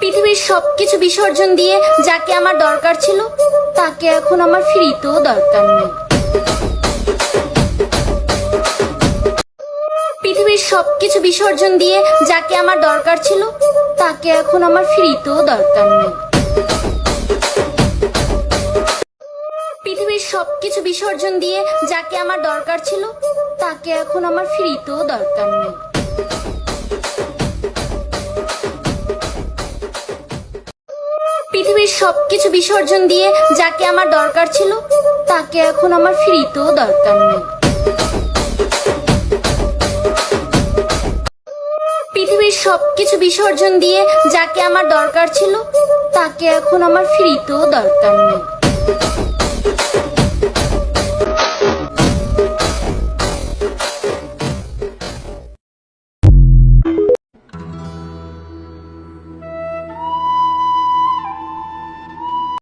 পৃথিবীর সবকিছু বিসর্জন দিয়ে যাকে আমার দরকার ছিল, তাকে এখন আমার ফ্রিতেও দরকার নেই। পৃথিবীর সবকিছু বিসর্জন দিয়ে যাকে আমার দরকার ছিল, তাকে এখন আমার ফ্রিতেও দরকার নেই। পৃথিবীর সবকিছু বিসর্জন দিয়ে যাকে আমার দরকার ছিল, তাকে এখন আমার ফ্রিতেও দরকার নেই। পৃথিবীর সবকিছু বিসর্জন দিয়ে যাকে আমার দরকার ছিল, তাকে এখন আমার ফ্রিতেও দরকার নেই। পৃথিবীর সবকিছু বিসর্জন দিয়ে যাকে আমার দরকার ছিল, তাকে এখন আমার ফ্রিতেও দরকার নেই।